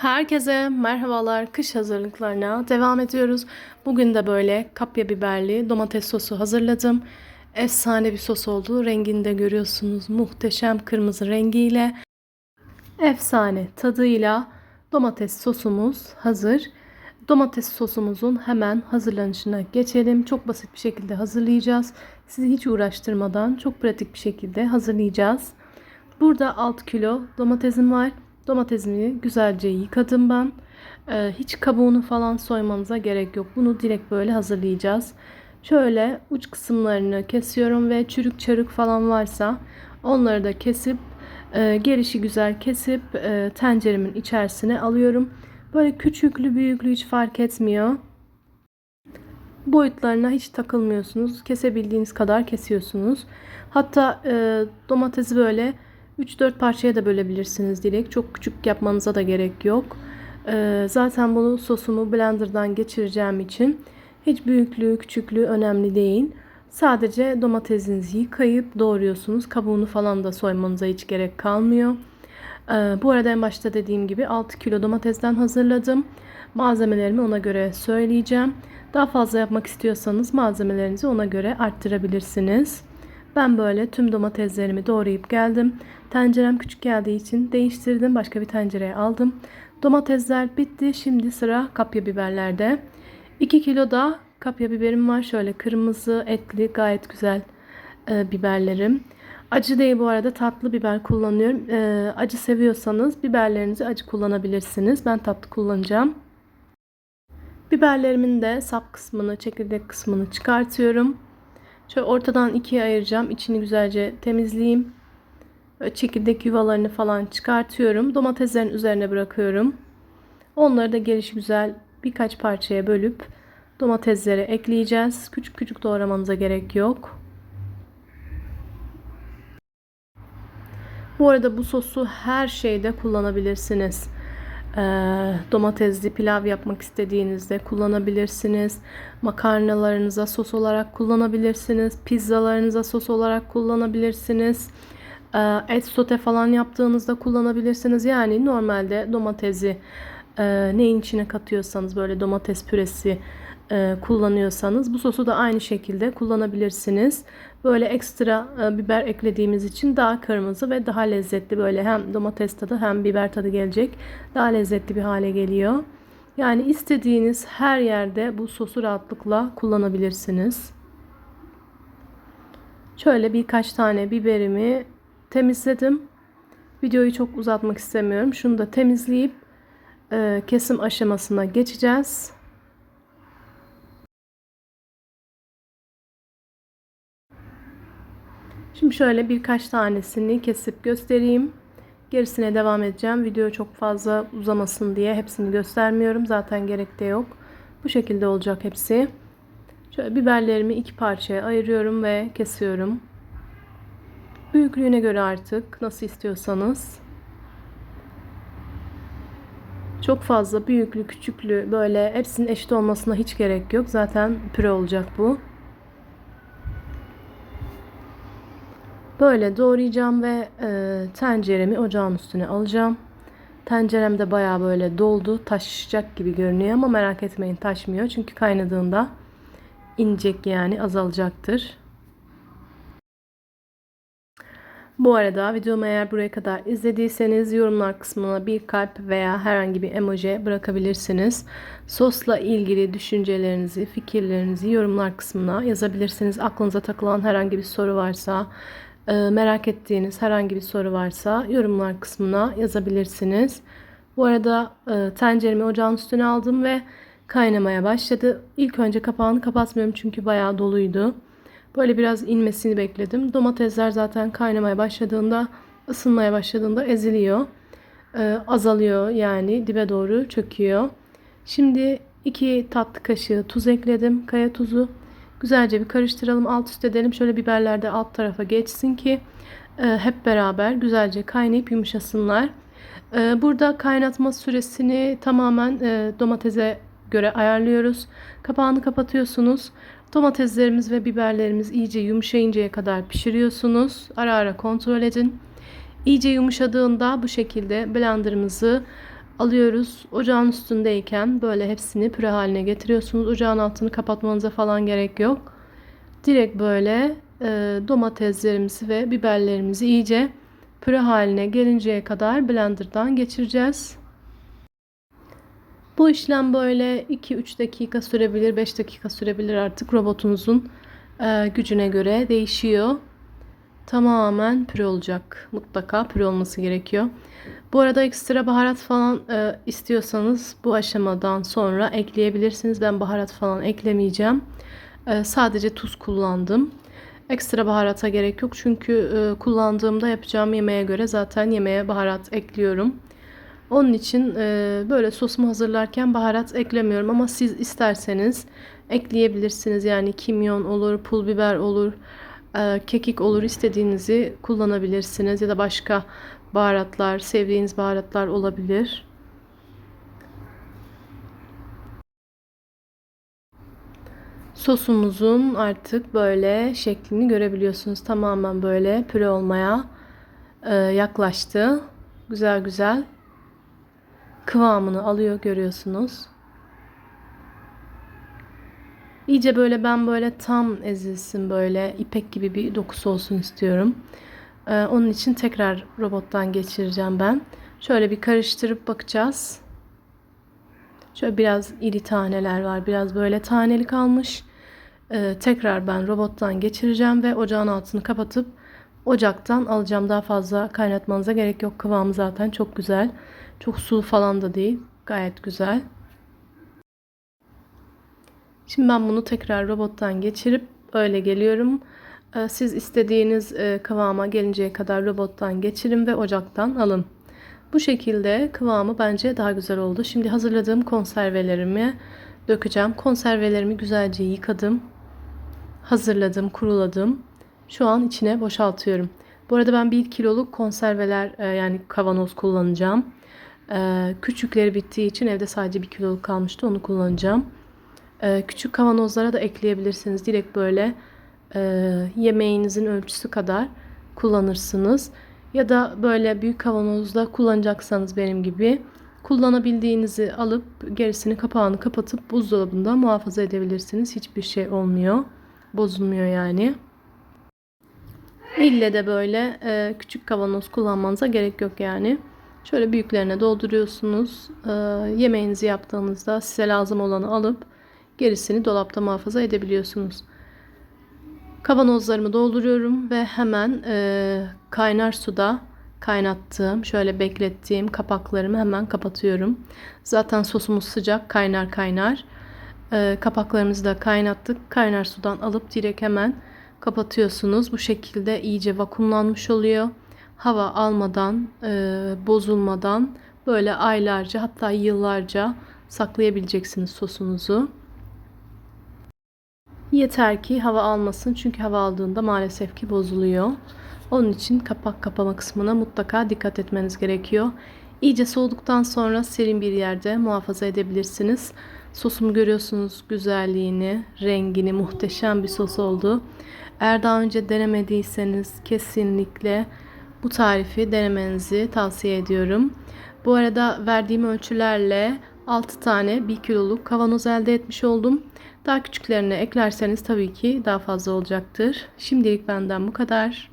Herkese merhabalar. Kış hazırlıklarına devam ediyoruz. Bugün de böyle kapya biberli domates sosu hazırladım. Efsane bir sos oldu. Rengini de görüyorsunuz. Muhteşem kırmızı rengiyle. Efsane tadıyla domates sosumuz hazır. Domates sosumuzun hemen hazırlanışına geçelim. Çok basit bir şekilde hazırlayacağız. Sizi hiç uğraştırmadan çok pratik bir şekilde hazırlayacağız. Burada 6 kilo domatesim var. Domatesimi güzelce yıkadım ben. Ee, hiç kabuğunu falan soymanıza gerek yok. Bunu direkt böyle hazırlayacağız. Şöyle uç kısımlarını kesiyorum ve çürük çarık falan varsa onları da kesip e, gelişi güzel kesip e, tenceremin içerisine alıyorum. Böyle küçüklü büyüklü hiç fark etmiyor. Boyutlarına hiç takılmıyorsunuz. Kesebildiğiniz kadar kesiyorsunuz. Hatta e, domatesi böyle 3-4 parçaya da bölebilirsiniz direkt. Çok küçük yapmanıza da gerek yok. E, zaten bunu sosumu blenderdan geçireceğim için hiç büyüklüğü küçüklüğü önemli değil. Sadece domatesinizi yıkayıp doğruyorsunuz. Kabuğunu falan da soymanıza hiç gerek kalmıyor. Ee, bu arada en başta dediğim gibi 6 kilo domatesten hazırladım. Malzemelerimi ona göre söyleyeceğim. Daha fazla yapmak istiyorsanız malzemelerinizi ona göre arttırabilirsiniz. Ben böyle tüm domateslerimi doğrayıp geldim. Tencerem küçük geldiği için değiştirdim. Başka bir tencereye aldım. Domatesler bitti. Şimdi sıra kapya biberlerde. 2 kilo da kapya biberim var. Şöyle kırmızı, etli, gayet güzel e, biberlerim. Acı değil bu arada tatlı biber kullanıyorum. E, acı seviyorsanız biberlerinizi acı kullanabilirsiniz. Ben tatlı kullanacağım. Biberlerimin de sap kısmını, çekirdek kısmını çıkartıyorum. Şöyle ortadan ikiye ayıracağım. İçini güzelce temizleyeyim. Böyle çekirdek yuvalarını falan çıkartıyorum. Domateslerin üzerine bırakıyorum. Onları da geliş güzel birkaç parçaya bölüp domateslere ekleyeceğiz. Küçük küçük doğramanıza gerek yok. Bu arada bu sosu her şeyde kullanabilirsiniz. Ee, domatesli pilav yapmak istediğinizde kullanabilirsiniz. Makarnalarınıza sos olarak kullanabilirsiniz. Pizzalarınıza sos olarak kullanabilirsiniz. Ee, et sote falan yaptığınızda kullanabilirsiniz. Yani normalde domatesi e, neyin içine katıyorsanız böyle domates püresi e, kullanıyorsanız bu sosu da aynı şekilde kullanabilirsiniz. Böyle ekstra e, biber eklediğimiz için daha kırmızı ve daha lezzetli böyle hem domates tadı hem biber tadı gelecek. Daha lezzetli bir hale geliyor. Yani istediğiniz her yerde bu sosu rahatlıkla kullanabilirsiniz. Şöyle birkaç tane biberimi temizledim. Videoyu çok uzatmak istemiyorum. Şunu da temizleyip e, kesim aşamasına geçeceğiz. Şimdi şöyle birkaç tanesini kesip göstereyim. Gerisine devam edeceğim. Video çok fazla uzamasın diye hepsini göstermiyorum. Zaten gerek de yok. Bu şekilde olacak hepsi. Şöyle biberlerimi iki parçaya ayırıyorum ve kesiyorum. Büyüklüğüne göre artık nasıl istiyorsanız. Çok fazla büyüklü küçüklü böyle hepsinin eşit olmasına hiç gerek yok. Zaten püre olacak bu. Böyle doğrayacağım ve e, tenceremi ocağın üstüne alacağım. Tencerem de baya böyle doldu. Taşacak gibi görünüyor ama merak etmeyin taşmıyor. Çünkü kaynadığında inecek yani azalacaktır. Bu arada videomu eğer buraya kadar izlediyseniz yorumlar kısmına bir kalp veya herhangi bir emoji bırakabilirsiniz. Sosla ilgili düşüncelerinizi, fikirlerinizi yorumlar kısmına yazabilirsiniz. Aklınıza takılan herhangi bir soru varsa, merak ettiğiniz herhangi bir soru varsa yorumlar kısmına yazabilirsiniz. Bu arada e, tenceremi ocağın üstüne aldım ve kaynamaya başladı. İlk önce kapağını kapatmıyorum çünkü bayağı doluydu. Böyle biraz inmesini bekledim. Domatesler zaten kaynamaya başladığında, ısınmaya başladığında eziliyor. Ee, azalıyor yani dibe doğru çöküyor. Şimdi 2 tatlı kaşığı tuz ekledim. Kaya tuzu. Güzelce bir karıştıralım. Alt üst edelim. Şöyle biberler de alt tarafa geçsin ki e, hep beraber güzelce kaynayıp yumuşasınlar. E, burada kaynatma süresini tamamen e, domatese göre ayarlıyoruz. Kapağını kapatıyorsunuz. Domateslerimiz ve biberlerimiz iyice yumuşayıncaya kadar pişiriyorsunuz. Ara ara kontrol edin. İyice yumuşadığında bu şekilde blenderımızı Alıyoruz. Ocağın üstündeyken böyle hepsini püre haline getiriyorsunuz. Ocağın altını kapatmanıza falan gerek yok. Direkt böyle e, domateslerimizi ve biberlerimizi iyice püre haline gelinceye kadar blenderdan geçireceğiz. Bu işlem böyle 2-3 dakika sürebilir, 5 dakika sürebilir artık robotunuzun e, gücüne göre değişiyor. Tamamen püre olacak. Mutlaka püre olması gerekiyor. Bu arada ekstra baharat falan e, istiyorsanız bu aşamadan sonra ekleyebilirsiniz. Ben baharat falan eklemeyeceğim. E, sadece tuz kullandım. Ekstra baharata gerek yok çünkü e, kullandığımda yapacağım yemeğe göre zaten yemeğe baharat ekliyorum. Onun için e, böyle sosumu hazırlarken baharat eklemiyorum ama siz isterseniz ekleyebilirsiniz. Yani kimyon olur, pul biber olur, kekik olur istediğinizi kullanabilirsiniz ya da başka baharatlar, sevdiğiniz baharatlar olabilir. Sosumuzun artık böyle şeklini görebiliyorsunuz. Tamamen böyle püre olmaya e, yaklaştı. Güzel güzel kıvamını alıyor görüyorsunuz. İyice böyle ben böyle tam ezilsin böyle ipek gibi bir dokusu olsun istiyorum. Ee, onun için tekrar robottan geçireceğim ben. Şöyle bir karıştırıp bakacağız. Şöyle biraz iri taneler var. Biraz böyle taneli kalmış. Ee, tekrar ben robottan geçireceğim ve ocağın altını kapatıp ocaktan alacağım. Daha fazla kaynatmanıza gerek yok. Kıvamı zaten çok güzel. Çok sulu falan da değil. Gayet güzel. Şimdi ben bunu tekrar robottan geçirip öyle geliyorum. Ee, Siz istediğiniz e, kıvama gelinceye kadar robottan geçirin ve ocaktan alın. Bu şekilde kıvamı bence daha güzel oldu. Şimdi hazırladığım konservelerimi dökeceğim. Konservelerimi güzelce yıkadım. Hazırladım, kuruladım. Şu an içine boşaltıyorum. Bu arada ben 1 kiloluk konserveler e, yani kavanoz kullanacağım. E, Küçükleri bittiği için evde sadece 1 kiloluk kalmıştı. Onu kullanacağım. E, Küçük kavanozlara da ekleyebilirsiniz. Direkt böyle e, yemeğinizin ölçüsü kadar kullanırsınız. Ya da böyle büyük kavanozda kullanacaksanız benim gibi kullanabildiğinizi alıp gerisini kapağını kapatıp buzdolabında muhafaza edebilirsiniz. Hiçbir şey olmuyor. Bozulmuyor yani. İlle de böyle e, küçük kavanoz kullanmanıza gerek yok yani. Şöyle büyüklerine dolduruyorsunuz. E, yemeğinizi yaptığınızda size lazım olanı alıp gerisini dolapta muhafaza edebiliyorsunuz. Kavanozlarımı dolduruyorum ve hemen e, kaynar suda kaynattığım, şöyle beklettiğim kapaklarımı hemen kapatıyorum. Zaten sosumuz sıcak, kaynar kaynar. E, kapaklarımızı da kaynattık. Kaynar sudan alıp direkt hemen kapatıyorsunuz. Bu şekilde iyice vakumlanmış oluyor. Hava almadan, e, bozulmadan böyle aylarca hatta yıllarca saklayabileceksiniz sosunuzu. Yeter ki hava almasın çünkü hava aldığında maalesef ki bozuluyor. Onun için kapak kapama kısmına mutlaka dikkat etmeniz gerekiyor. İyice soğuduktan sonra serin bir yerde muhafaza edebilirsiniz. Sosumu görüyorsunuz güzelliğini, rengini muhteşem bir sos oldu. Eğer daha önce denemediyseniz kesinlikle bu tarifi denemenizi tavsiye ediyorum. Bu arada verdiğim ölçülerle 6 tane 1 kiloluk kavanoz elde etmiş oldum. Daha küçüklerine eklerseniz tabii ki daha fazla olacaktır. Şimdilik benden bu kadar.